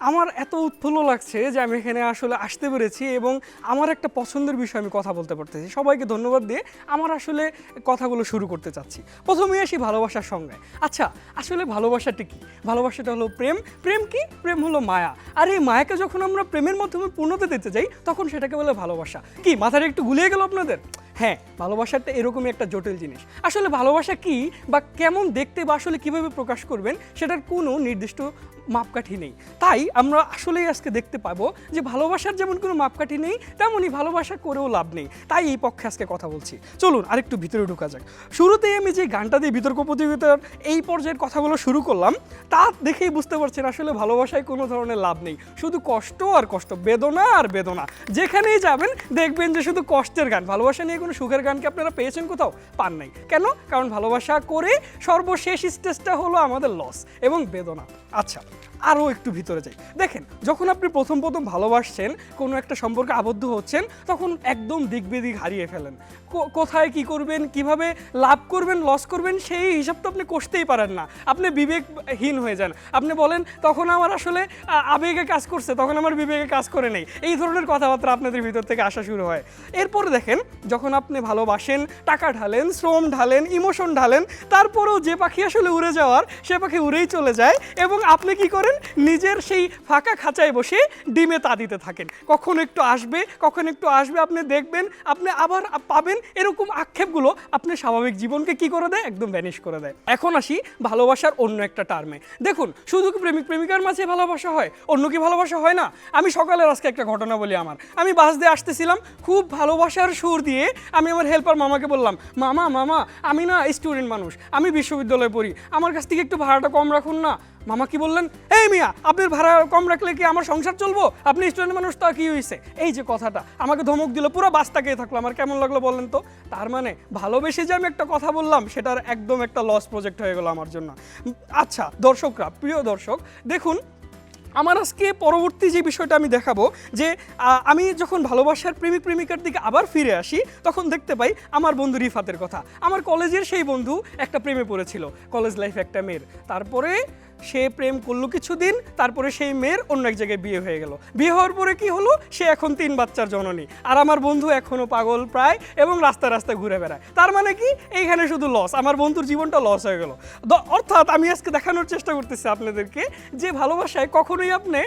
আমার এত উৎফুল্ল লাগছে যে আমি এখানে আসলে আসতে পেরেছি এবং আমার একটা পছন্দের বিষয় আমি কথা বলতে পারতেছি। সবাইকে ধন্যবাদ দিয়ে আমার আসলে কথাগুলো শুরু করতে চাচ্ছি। প্রথমেই আসি ভালোবাসার সঙ্গে। আচ্ছা আসলে ভালোবাসাটা কি? ভালোবাসাটা হলো প্রেম। প্রেম কি? প্রেম হলো মায়া। আর এই মায়াকে যখন আমরা প্রেমের মাধ্যমে পূর্ণতা দিতে যাই তখন সেটাকে বলে ভালোবাসা। কি, মাথাটা একটু গুলিয়ে গেল আপনাদের? হ্যাঁ ভালোবাসাটা এরকমই একটা জটিল জিনিস। আসলে ভালোবাসা কি বা কেমন দেখতে বা আসলে কীভাবে প্রকাশ করবেন, সেটার কোনো নির্দিষ্ট মাপকাঠি নেই। তাই আমরা আসলেই আজকে দেখতে পাবো যে ভালোবাসার যেমন কোনো মাপকাঠি নেই, তেমনই ভালোবাসা করেও লাভ নেই। তাই এই পক্ষে আজকে কথা বলছি। চলুন আরেকটু ভিতরে ঢুকা যাক। শুরুতেই আমি যে গানটা দিয়ে বিতর্ক প্রতিযোগিতার এই পর্যায়ের কথাগুলো শুরু করলাম, তা দেখেই বুঝতে পারছেন আসলে ভালোবাসায় কোনো ধরনের লাভ নেই। শুধু কষ্ট আর কষ্ট, বেদনা আর বেদনা। যেখানেই যাবেন দেখবেন যে শুধু কষ্টের গান। ভালোবাসা নিয়ে কোনো সুখের গানকে আপনারা পেয়েছেন কোথাও? পান নাই। কেন? কারণ ভালোবাসা করে সর্বশেষ স্টেজটা হলো আমাদের লস এবং বেদনা। আচ্ছা। আরও একটু ভিতরে যাই। দেখেন, যখন আপনি প্রথম প্রথম ভালোবাসছেন, কোনো একটা সম্পর্কে আবদ্ধ হচ্ছেন, তখন একদম দিক বেদিক হারিয়ে ফেলেন। কোথায় কি করবেন, কীভাবে লাভ করবেন লস করবেন, সেই হিসাব তো আপনি কষতেই পারেন না। আপনি বিবেকহীন হয়ে যান। আপনি বলেন, তখন আমার আসলে আবেগে কাজ করছে, তখন আমার বিবেকে কাজ করে নেই। এই ধরনের কথাবার্তা আপনাদের ভিতর থেকে আসা শুরু হয়। এরপরে দেখেন, যখন আপনি ভালোবাসেন, টাকা ঢালেন, শ্রম ঢালেন ইমোশন ঢালেন, তারপরেও যে পাখি আসলে উড়ে যাওয়ার, সে পাখি উড়েই চলে যায় এবং আপনি কি করেন, নিজের সেই ফাঁকা খাঁচায় বসে ডিমে তা দিতে থাকেন। কখন একটু আসবে, কখন একটু আসবে, আপনি দেখবেন, আপনি আবার পাবেন এরকম আক্ষেপগুলো, আপনি স্বাভাবিক জীবনকে কি করে দেয়? একদম ভ্যানিশ করে দেয়। এখন আসি ভালোবাসার অন্য একটা টার্মে দেখুন, শুধু কি প্রেমিক প্রেমিকার মাঝে ভালোবাসা হয়? অন্য কি ভালোবাসা হয় না? আমি সকালের আজকে একটা ঘটনা বলি আমার। আমি বাস দিয়ে আসতেছিলাম, খুব ভালোবাসার সুর দিয়ে আমি আমার হেল্পার মামাকে বললাম, মামা মামা, আমি না স্টুডেন্ট মানুষ। আমি বিশ্ববিদ্যালয়ে পড়ি। আমার কাছ থেকে একটু ভাড়াটা কম রাখুন না। মামা কি বললেন? এই মিয়া, আপনার ভাড়া কম রাখলে কি আমার সংসার চলবো? আপনি স্টুডেন্ট মানুষ, তা কি হয়েছে এই যে কথাটা, আমাকে ধমক দিল, পুরো বাস তাকিয়ে থাকল। আমার কেমন লাগল বলেন তো? তার মানে ভালোবেসে যে আমি একটা কথা বললাম, সেটার একদম একটা লস প্রজেক্ট হয়ে গেলো আমার জন্য। আচ্ছা দর্শকরা, প্রিয় দর্শক, দেখুন, আমার আজকে পরবর্তী যে বিষয়টা আমি দেখাবো, যে আমি যখন ভালোবাসার প্রেমিক প্রেমিকার দিকে আবার ফিরে আসি, তখন দেখতে পাই আমার বন্ধু রিফাতের কথা। আমার কলেজের সেই বন্ধু একটা প্রেমে পড়েছিল, কলেজ লাইফ একটা মেয়ের। তারপরে সে প্রেম করল কিছুদিন, তারপরে সেই মেয়ের অন্য এক জায়গায় বিয়ে হয়ে গেল। বিয়ে হওয়ার পরে কি হলো? সে এখন তিন বাচ্চার জননী। আর আমার বন্ধু এখনও পাগল প্রায় এবং রাস্তায় রাস্তায় ঘুরে বেড়ায়। তার মানে কি? এইখানে শুধু লস আমার বন্ধুর জীবনটা লস হয়ে গেল। অর্থাৎ আমি আজকে দেখানোর চেষ্টা করতেছি আপনাদেরকে যে ভালোবাসায় কখনোই আপনি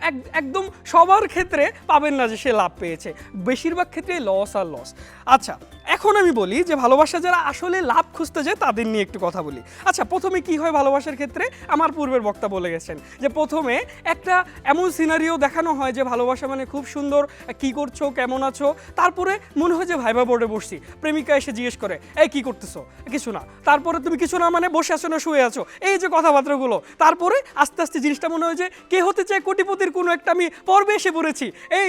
এক- একদম সবার ক্ষেত্রে পাবেন না যে সে লাভ পেয়েছে। বেশিরভাগ ক্ষেত্রে লস আর লস আচ্ছা এখন আমি বলি যে ভালোবাসা যারা আসলে লাভ খুঁজতে যায় তাদের নিয়ে একটু কথা বলি। আচ্ছা প্রথমে কি হয় ভালোবাসার ক্ষেত্রে? আমার পূর্বের বক্তা বলে গেছেন যে প্রথমে একটা এমন সিনারিও দেখানো হয় যে ভালোবাসা মানে খুব সুন্দর, কি করছ, কেমন আছো? তারপরে মনে হয় যে ভাইবা বোর্ডে বসছি। প্রেমিকা এসে জিজ্ঞেস করে, এই কি করতেছো? কিছু না। তারপরে তুমি কিছু না মানে বসে আছো না, শুয়ে আছো? এই যে কথাবার্তাগুলো। তারপরে আস্তে আস্তে জিনিসটা মনে হয় যে কে হতে চায়? কোটিপতির কোনো একটা আমি পর্বে এসে পড়েছি। এই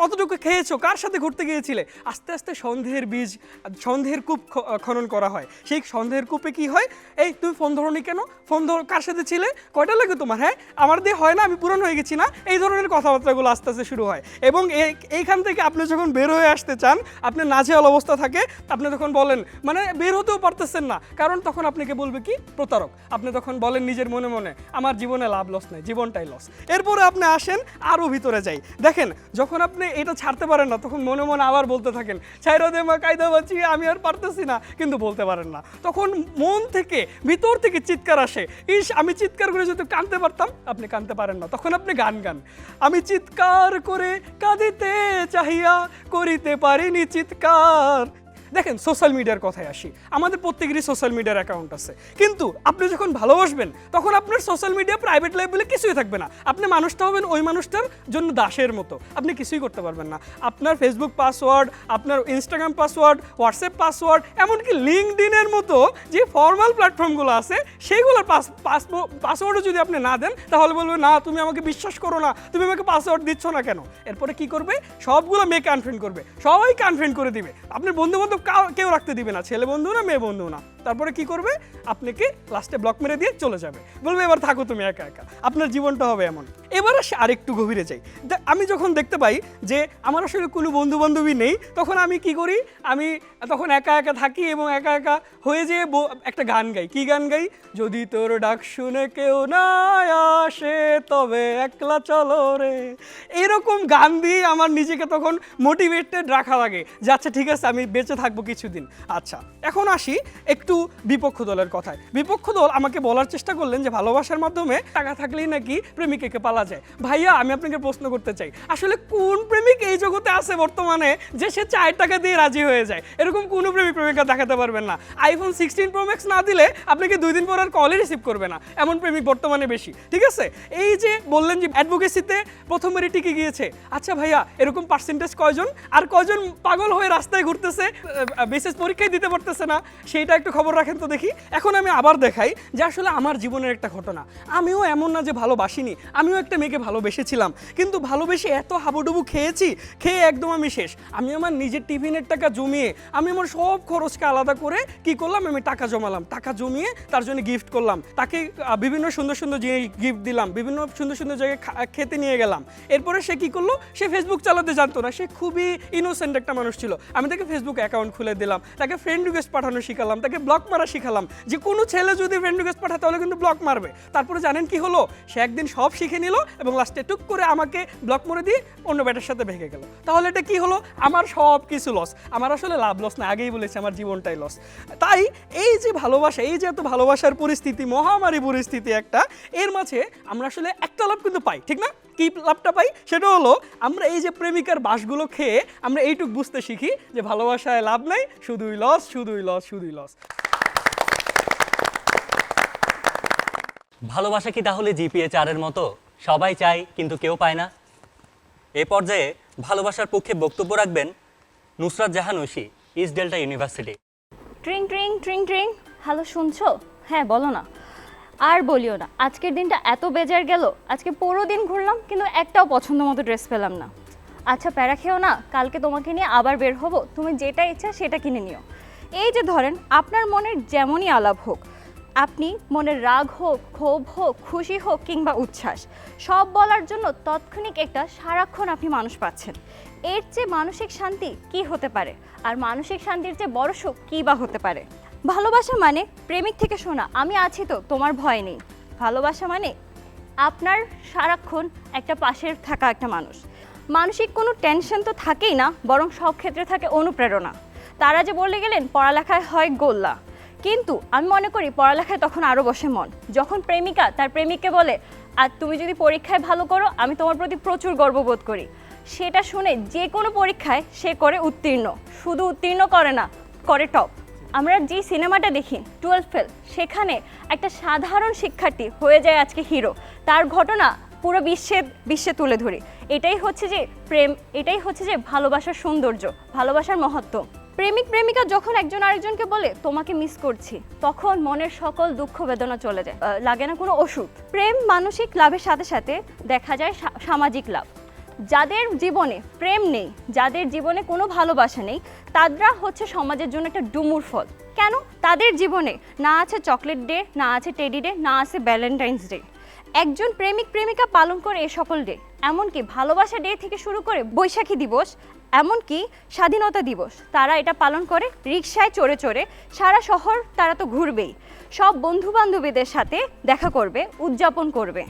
কতটুকু খেয়েছো? কার সাথে ঘুরতে গিয়েছিলে? আস্তে আস্তে সন্দেহের বীজ, সন্দেহের কূপ খনন করা হয়। সেই সন্দেহের কূপে কি হয়? এই তুমি ফোন ধরনি কেন? ফোন ধর কার সাথে ছিলে? কয়টা লাগে তোমার হ্যাঁ? আমার দিয়ে হয় না, আমি পূরণ হয়ে গেছি না। এই ধরনের কথাবার্তাগুলো আস্তে আস্তে শুরু হয়। এবং এই- এইখান থেকে আপনি যখন বের হয়ে আসতে চান আপনি নাজেহাল অবস্থা থাকে, আপনি তখন বলেন মানে বের হতেও পারতেছেন না। কারণ তখন আপনাকে বলবে কি? প্রতারক। আপনি তখন বলেন নিজের মনে মনে, আমার জীবনে লাভ লস নেই, জীবনটাই লস। এরপরে আপনি আসেন আরও ভিতরে যাই। দেখেন, যখন আপনি এটা ছাড়তে পারেন না, তখন মনে মনে আবার বলতে থাকেন, ছাইরা দে মা কায়দা বাঁচি আমি আর পারতেছি না। কিন্তু বলতে পারেন না। তখন মন থেকে, ভিতর থেকে চিৎকার আসে। ইস, আমি চিৎকার করে যদি কানতে পারতাম, আপনি কাঁদতে পারেন না। তখন আপনি গান গান। আমি চিৎকার করে কাঁদিতে চাহিয়া, করিতে পারিনি চিৎকার। দেখেন সোশ্যাল মিডিয়ার কথায় আসি। আমাদের প্রত্যেকেরই সোশ্যাল মিডিয়ার অ্যাকাউন্ট আছে। কিন্তু আপনি যখন ভালোবাসবেন, তখন আপনার সোশ্যাল মিডিয়া প্রাইভেট লাইফ বলে কিছুই থাকবে না। আপনি মানুষটা হবেন ওই মানুষটার জন্য দাসের মতো। আপনি কিছুই করতে পারবেন না। আপনার ফেসবুক পাসওয়ার্ড আপনার ইনস্টাগ্রাম পাসওয়ার্ড হোয়াটসঅ্যাপ পাসওয়ার্ড এমনকি লিঙ্কডিনের মতো যে ফর্মাল প্ল্যাটফর্মগুলো আছে সেইগুলোর পাস পাসওয়ার্ডও যদি আপনি না দেন, তাহলে বলবে না, তুমি আমাকে বিশ্বাস করো না। তুমি আমাকে পাসওয়ার্ড দিচ্ছ না কেন? এরপরে কি করবে? সবগুলো মেয়ে আনফ্রেন্ড করবে। সবাই আনফ্রেন্ড করে দিবে। আপনার বন্ধু বান্ধব কেউ রাখতে দিবে না। ছেলে বন্ধু না মেয়ে বন্ধু না। তারপরে কি করবে? আপনাকে লাস্টে ব্লক মেরে দিয়ে চলে যাবে। বলবে, এবার থাকো তুমি একা একা। আপনার জীবনটা হবে এমন। এবার আসে আরেকটু গভীরে যাই। আমি যখন দেখতে পাই যে আমার আসলে কোনো বন্ধু বান্ধবী নেই, তখন আমি কি করি? আমি তখন একা একা থাকি এবং একা একা হয়ে যেয়ে একটা গান গাই। কি গান গাই? যদি তোর ডাক শুনে কেউ না আসে, তবে একলা চলো রে। এরকম গান দিয়ে আমার নিজেকে তখন মোটিভেটেড রাখা লাগে। যে আচ্ছা ঠিক আছে, আমি বেঁচে থাকব কিছুদিন। আচ্ছা এখন আসি একটু বিপক্ষ দলের কথায়। বিপক্ষ দল আমাকে বলার চেষ্টা করলেন যে ভালোবাসার মাধ্যমে টাকা থাকলেই নাকি প্রেমিকাকে পালা যায়। ভাইয়া, আমি আপনাকে প্রশ্ন করতে চাই, আসলে কোন প্রেমিক এই জগতে আছে বর্তমানে যে সে চার টাকা দিয়ে রাজি হয়ে যায়? এরকম কোনো প্রেমিক, প্রেমিকা দেখাতে পারবেন না। আইফোন সিক্সটিন প্রো ম্যাক্স না দিলে আপনাকে দুই দিন পর আর কলই রিসিভ করবে না। এমন প্রেমিক বর্তমানে বেশি, ঠিক আছে? এই যে বললেন যে অ্যাডভোকেসিতে প্রথমবারই টিকে গিয়েছে। আচ্ছা ভাইয়া, এরকম পার্সেন্টেজ কয়জন? আর কয়জন পাগল হয়ে রাস্তায় ঘুরতেছে বিশেষ পরীক্ষায় দিতে পারতেছে না, সেইটা একটু খবর রাখেন তো দেখি। এখন আমি আবার দেখাই যে আসলে আমার জীবনের একটা ঘটনা। আমিও এমন না যে ভালোবাসিনি, আমিও একটা মেয়েকে ভালোবেসেছিলাম। কিন্তু ভালোবেসে এত হাবুডুবু খেয়েছি, খেয়ে একদম আমি শেষ। আমি আমার নিজের টিফিনের টাকা জমিয়ে, আমি আমার সব খরচকে আলাদা করে কি করলাম? আমি টাকা জমালাম। টাকা জমিয়ে তার জন্য গিফট করলাম। তাকে বিভিন্ন সুন্দর সুন্দর জিনিস গিফট দিলাম, বিভিন্ন সুন্দর সুন্দর জায়গায় খেতে নিয়ে গেলাম। এরপরে সে কি করল? সে ফেসবুক চালাতে জানতো না। সে খুবই ইনোসেন্ট একটা মানুষ ছিল। আমি তাকে ফেসবুক অ্যাকাউন্ট খুলে দিলাম। তাকে ফ্রেন্ড রিকোয়েস্ট পাঠানো শিখালাম। তাকে ব্লক মারা শিখালাম। যে কোনো ছেলে যদি ফ্রেন্ড রিকোয়েস্ট পাঠায়, তাহলে কিন্তু ব্লক মারবে। তারপরে জানেন কি হলো? সে একদিন সব শিখে নিল এবং লাস্টে টুক করে আমাকে ব্লক করে দিয়ে অন্য ব্যাটার সাথে ভেঙে গেল। তাহলে এটা কি হলো? আমার সব কিছু লস আমার আসলে লাভ লস না, আগেই বলেছি, আমার জীবনটাই লস তাই এই যে ভালোবাসা, এই যে এত ভালোবাসার পরিস্থিতি, মহামারী পরিস্থিতি একটা, এর মাঝে আমরা আসলে একটা লাভ কিন্তু পাই, ঠিক না? কি লাভটা পাই? সেটা হলো আমরা এই যে প্রেমিকার বাসগুলো খেয়ে আমরা এইটুক বুঝতে শিখি যে ভালোবাসায় লাভ নাই, শুধুই লস শুধুই লস শুধুই লস ভালোবাসা কি তাহলে জিপিএ চারের মতো? সবাই চায়, কিন্তু কেউ পায় না। এ পর্যায়ে ভালোবাসার পক্ষে বক্তব্য রাখবেন Nusrat Jahan Oishi East Delta University ট্রিং ট্রিং ট্রিং ট্রিং। হ্যালো, শুনছো? হ্যাঁ বলো না। আর বলিও না, আজকের দিনটা এত বেজার গেল, আজকে পুরো দিন ঘুরলাম, কিন্তু একটাও পছন্দ মতো ড্রেস পেলাম না। আচ্ছা প্যারা খেও না, কালকে তোমাকে নিয়ে আবার বের হব, তুমি যেটা ইচ্ছা সেটা কিনে নিও। এই যে ধরেন, আপনার মনের যেমনই আলাপ হোক আপনি মনের রাগ হোক, ক্ষোভ হোক, খুশি হোক কিংবা উচ্ছ্বাস, সব বলার জন্য তাৎক্ষণিক একটা সারাক্ষণ আপনি মানুষ পাচ্ছেন। এর চেয়ে মানসিক শান্তি কি হতে পারে? আর মানসিক শান্তির চেয়ে বড় সুখ কী বা হতে পারে? ভালোবাসা মানে প্রেমিক থেকে শোনা, আমি আছি তো, তোমার ভয় নেই। ভালোবাসা মানে আপনার সারাক্ষণ একটা পাশের থাকা একটা মানুষ। মানসিক কোনো টেনশন তো থাকেই না, বরং সব ক্ষেত্রে থাকে অনুপ্রেরণা। তারা যে বলে গেলেন, পড়ালেখায় হয় গোল্লা। কিন্তু আমি মনে করি পড়ালেখায় তখন আরও বসে মন। যখন প্রেমিকা, তার প্রেমিককে বলে, আর তুমি যদি পরীক্ষায় ভালো করো, আমি তোমার প্রতি প্রচুর গর্ববোধ করি। সেটা শুনে যে কোনো পরীক্ষায় সে করে উত্তীর্ণ। শুধু উত্তীর্ণ করে না, করে টপ আমরা যে সিনেমাটা দেখি, টুয়েলভ ফেল, সেখানে একটা সাধারণ শিক্ষার্থী হয়ে যায় আজকে হিরো। তার ঘটনা পুরো বিশ্বে বিশ্বে তুলে ধরি। এটাই হচ্ছে যে প্রেম, এটাই হচ্ছে যে ভালোবাসার সৌন্দর্য, ভালোবাসার মহত্ব প্রেমিক প্রেমিকা যখন একজন আরেকজনকে বলে, তোমাকে মিস করছি, তখন মনের সকল দুঃখ বেদনা চলে যায়। লাগে না কোনো ওষুধ। প্রেম মানসিক লাভের সাথে সাথে দেখা যায় সামাজিক লাভ। যাদের জীবনে প্রেম নেই, যাদের জীবনে কোনো ভালোবাসা নেই তারা হচ্ছে সমাজের জন্য একটা ডুমুর ফল। কেন? তাদের জীবনে না আছে চকলেট ডে, না আছে টেডি ডে, না আছে ভ্যালেন্টাইন্স ডে। একজন প্রেমিক প্রেমিকা পালন করে এ সকল ডে। এমনকি ভালোবাসা ডে থেকে শুরু করে বৈশাখী দিবস এমনকি স্বাধীনতা দিবস, তারা এটা পালন করে রিক্সায় চড়ে চড়ে, সারা শহর তারা তো ঘুরবেই। সব বন্ধু বান্ধবীদের সাথে দেখা করবে, উদযাপন করবে।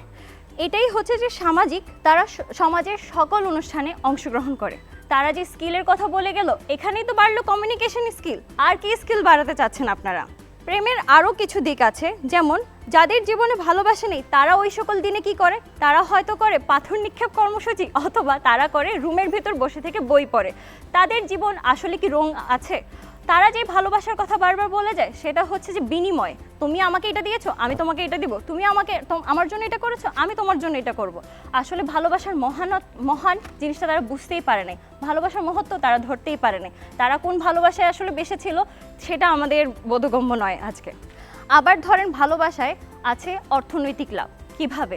এটাই হচ্ছে যে সামাজিক, তারা সমাজের সকল অনুষ্ঠানে অংশগ্রহণ করে। তারা যে স্কিলের কথা বলে গেল, এখানেই তো বাড়লো কমিউনিকেশন স্কিল আর কি স্কিল বাড়াতে চাচ্ছেন আপনারা? প্রেমের আরও কিছু দিক আছে, যেমন যাদের জীবনে ভালোবাসা নেই, তারা ওই সকল দিনে কি করে? তারা হয়তো করে পাথর নিক্ষেপ কর্মসূচি অথবা তারা করে রুমের ভিতর বসে থেকে বই পড়ে। তাদের জীবন আসলে কি রং আছে? তারা যে ভালোবাসার কথা বারবার বলে যায়, সেটা হচ্ছে যে বিনিময়। তুমি আমাকে এটা দিয়েছ, আমি তোমাকে এটা দিব। তুমি আমাকে আমার জন্য এটা করেছ, আমি তোমার জন্য এটা করব। আসলে ভালোবাসার মহান মহান জিনিসটা তারা বুঝতেই পারে নাই। ভালোবাসার মহত্ব তারা ধরতেই পারে নাই। তারা কোন ভালোবাসায় আসলে বেসেছিল সেটা আমাদের বোধগম্য নয় আজকে। আবার ধরেন ভালোবাসায় আছে অর্থনৈতিক লাভ। কীভাবে?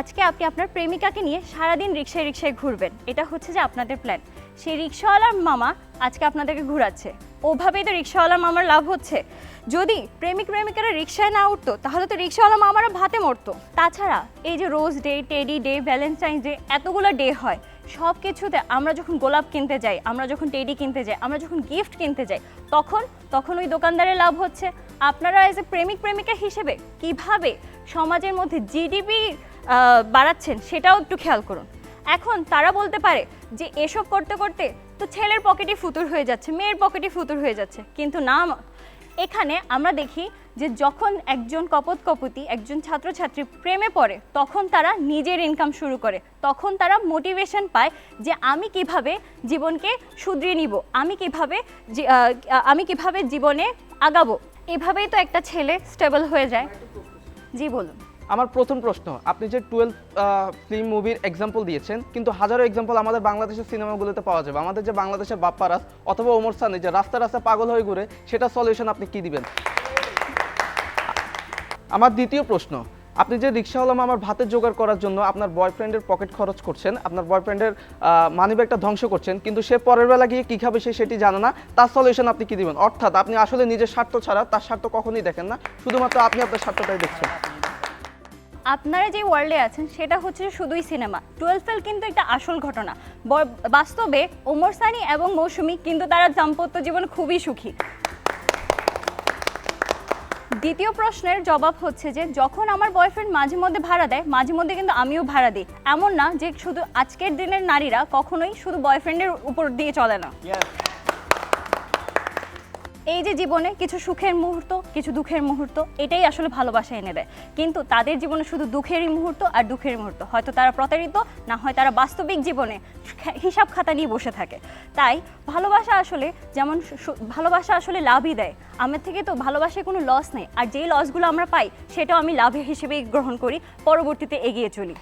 আজকে আপনি আপনার প্রেমিকাকে নিয়ে সারাদিন রিক্সায় রিক্সায় ঘুরবেন। এটা হচ্ছে যে আপনাদের প্ল্যান সেই রিক্সাওয়ালার মামা আজকে আপনাদেরকে ঘোরাচ্ছে। ওভাবেই তো রিক্সাওয়ালার মামার লাভ হচ্ছে। যদি প্রেমিক প্রেমিকারা রিক্সায় না উঠতো, তাহলে তো রিক্সাওয়ালা মামারা ভাতে মরতো। তাছাড়া এই যে rose day, teddy day Valentine day, এতগুলো ডে হয়। সব কিছুতে আমরা যখন গোলাপ কিনতে যাই, আমরা যখন টেডি কিনতে যাই, আমরা যখন গিফট কিনতে যাই, তখন তখন ওই দোকানদারের লাভ হচ্ছে। আপনারা এজ এ প্রেমিক, প্রেমিকা হিসেবে কীভাবে সমাজের মধ্যে জিডিপি বাড়াচ্ছেন সেটাও একটু খেয়াল করুন। এখন তারা বলতে পারে যে এসব করতে করতে তো ছেলের পকেটে ফুতুর হয়ে যাচ্ছে, মেয়ের পকেটে ফুতুর হয়ে যাচ্ছে। কিন্তু না, এখানে আমরা দেখি যে যখন একজন কপত কপতি একজন ছাত্রছাত্রী প্রেমে পড়ে, তখন তারা নিজের ইনকাম শুরু করে। তখন তারা মোটিভেশন পায় যে আমি কীভাবে জীবনকে শুধরিয়ে নিব, আমি কীভাবে আমি কীভাবে জীবনে আগাবো। এভাবেই তো একটা ছেলে স্টেবল হয়ে যায়। জি, বলুন। আমার প্রথম প্রশ্ন, আপনি যে টুয়েলভ ফিল্ম মুভির এক্সাম্পল দিয়েছেন, কিন্তু হাজারো এক্সাম্পল আমাদের বাংলাদেশের সিনেমাগুলোতে পাওয়া যাবে। আমাদের যে বাংলাদেশের বাপ্পারাস অথবা ওমর সানি, যে রাস্তা রাস্তা পাগল হয়ে ঘুরে, সেটা সলিউশন আপনি কি দিবেন? আমার দ্বিতীয় প্রশ্ন আপনি যে রিক্সাওয়ালা আমার ভাতের জোগাড় করার জন্য আপনার বয়ফ্রেন্ডের পকেট খরচ করছেন, আপনার বয়ফ্রেন্ডের মানিব্যাগটা ধ্বংস করছেন, কিন্তু সে পরের বেলা গিয়ে কী খাবে সে সেটি জানে না, তার সলিউশন আপনি কী দিবেন? অর্থাৎ আপনি আসলে নিজের স্বার্থ ছাড়া তার স্বার্থ কখনোই দেখেন না, শুধুমাত্র আপনি আপনার স্বার্থটাই দেখছেন। আপনারা যে ওয়ার্ল্ডে আছেন, সেটা হচ্ছে শুধুই সিনেমা টুয়েলভ ফেল কিন্তু একটা আসল ঘটনা। বাস্তবে ওমর সানি এবং মৌসুমি কিন্তু তারা দাম্পত্য জীবন খুবই সুখী। দ্বিতীয় প্রশ্নের জবাব হচ্ছে যে, যখন আমার বয়ফ্রেন্ড মাঝে মধ্যে ভাড়া দেয়, মাঝে মধ্যে কিন্তু আমিও ভাড়া দিই। এমন না যে, শুধু আজকের দিনের নারীরা কখনোই শুধু বয়ফ্রেন্ডের উপর দিয়ে চলে না। এই যে জীবনে কিছু সুখের মুহূর্ত, কিছু দুঃখের মুহূর্ত, এটাই আসলে ভালোবাসা এনে দেয়। কিন্তু তাদের জীবনে শুধু দুঃখেরই মুহূর্ত আর দুঃখের মুহূর্ত। হয়তো তারা প্রতারিত, না হয় তারা বাস্তবিক জীবনে হিসাব খাতা নিয়ে বসে থাকে। তাই ভালোবাসা আসলে যেমন ভালোবাসা আসলে লাভই দেয়। আমার থেকে তো ভালোবাসায় কোনো লস নেই। আর যেই লসগুলো আমরা পাই, সেটাও আমি লাভ হিসেবেই গ্রহণ করি। পরবর্তীতে এগিয়ে চলি।